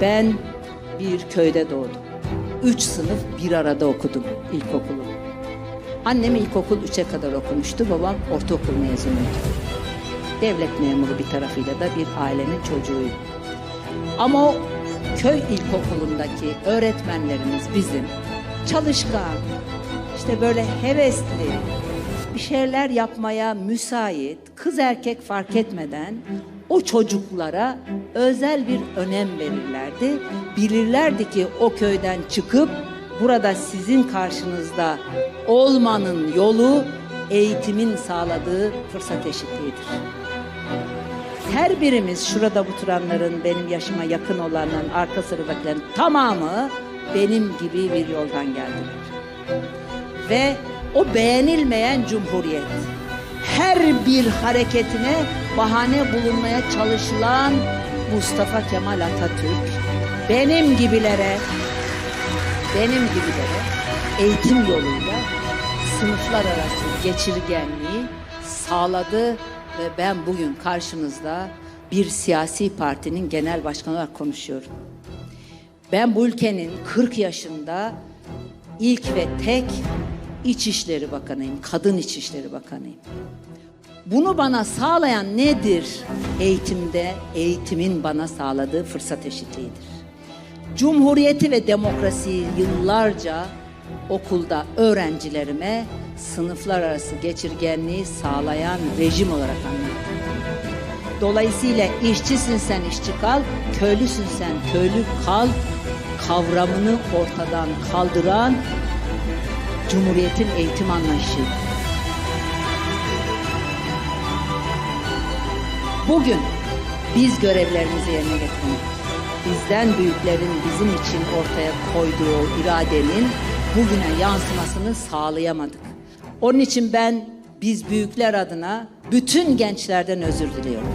Ben bir köyde doğdum. Üç sınıf bir arada okudum ilkokulu. Annem ilkokul 3'e kadar okumuştu, babam ortaokul mezunuydu. Devlet memuru bir tarafıyla da bir ailenin çocuğuydu. Ama o köy ilkokulundaki öğretmenlerimiz bizim çalışkan, işte böyle hevesli, bir şeyler yapmaya müsait, kız erkek fark etmeden o çocuklara özel bir önem verirlerdi. Bilirlerdi ki o köyden çıkıp burada sizin karşınızda olmanın yolu eğitimin sağladığı fırsat eşitliğidir. Her birimiz şurada oturanların, benim yaşıma yakın olanların, arka sıradakilerin tamamı benim gibi bir yoldan geldiler. Ve o beğenilmeyen cumhuriyet, her bir hareketine bahane bulunmaya çalışılan Mustafa Kemal Atatürk, benim gibilere, benim gibilere eğitim yoluyla sınıflar arası geçirgenliği sağladı ve ben bugün karşınızda bir siyasi partinin genel başkanı olarak konuşuyorum. Ben bu ülkenin 40 yaşında ilk ve tek İçişleri Bakanıyım, Kadın İçişleri Bakanıyım. Bunu bana sağlayan nedir? Eğitimde, eğitimin bana sağladığı fırsat eşitliğidir. Cumhuriyeti ve demokrasiyi yıllarca okulda öğrencilerime sınıflar arası geçirgenliği sağlayan rejim olarak anlattım. Dolayısıyla işçisin sen işçi kal, köylüsün sen köylü kal kavramını ortadan kaldıran Cumhuriyetin eğitim anlayışı. Bugün biz görevlerimizi yerine getirmek, bizden büyüklerin bizim için ortaya koyduğu iradenin bugüne yansımasını sağlayamadık. Onun için ben biz büyükler adına bütün gençlerden özür diliyorum.